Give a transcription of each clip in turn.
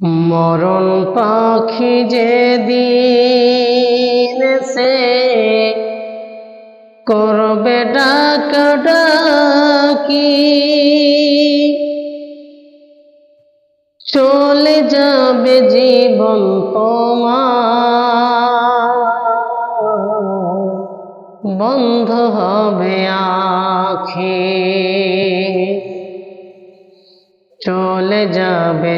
মরণ পাখি যে দিন সে করবে ডাক চলে যাবে জীবন তোমার বন্ধ হবে আখি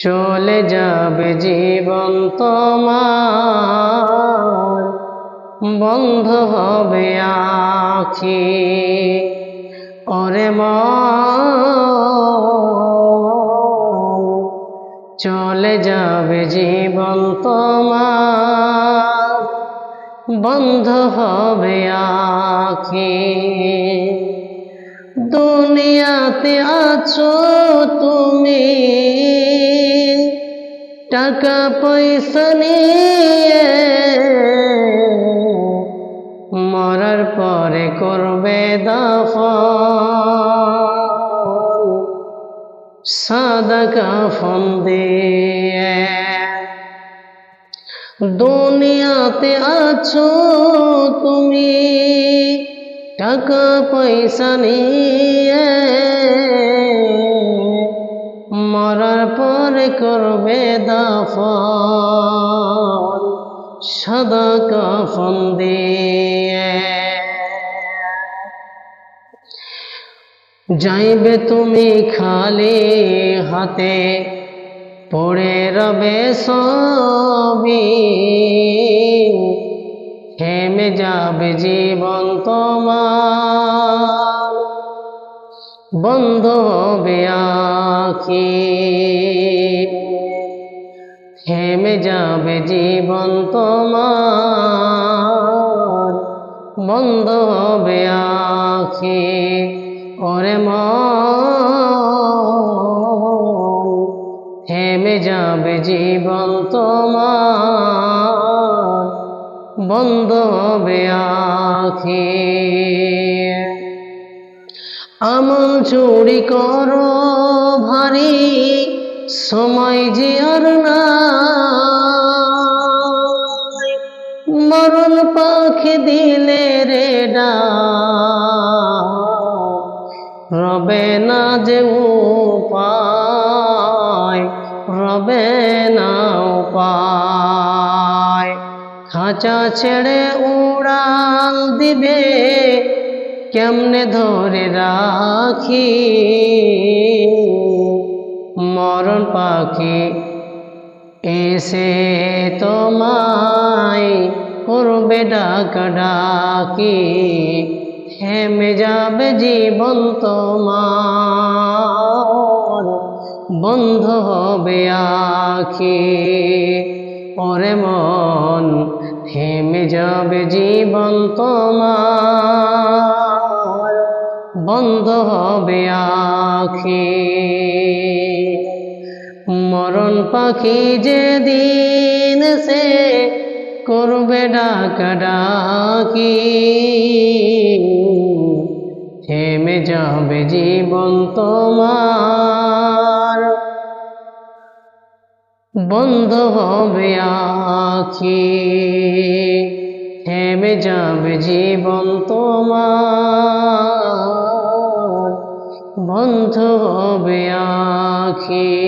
চলে যাবে জীবন তোমার। বন্ধ হবে আখি, ওরে চলে যাবে জীবন তোমার, বন্ধ হবে আখি। দুনিয়াতে আছো তুমি। টাকা পয়সা নিয়ে মরার পরে করবে দফন। সাদা কাফন দিয়ে দুনিয়াতে আছো তুমি, টাকা পয়সা নিয়ে পরে করবে দাফন, সাদা কাফন দিয়ে। যাইবে তুমি খালি হাতে, পড়ে রবে সবি থেমে যাবে জীবন তোমার বন্ধ হবে আখি থেমে যাবে জীবন তোমার, বন্ধ হবে আখি ওরে থেমে যাবে জীবন তোমার, বন্ধ হবে আখি আমল চুরি করো ভারী, সময় যে আর নাই। মরণ পাখি দিলে রে ডা, রবে না যে উপায়, রবে না উপায়। খাঁচা ছেড়ে উড়াল দিবে কেমনে ধরে রাখি? মরণ পাখি এসে তোমায় করবে ডাকা ডাকি। হেমে যাবে জীবন তোমার, বন্ধ হবে আখি। ওরে মন, থেমে যাবে জীবন তোমার। বন্ধ হবে আখি। মরণ পাখি যে দিন সে করবে ডাকা ডাকি থেমে যাবে জীবন তোমার। বন্ধ হবে আখি, থেমে যাবে জীবন তোমার। বন্ধ হবে আখি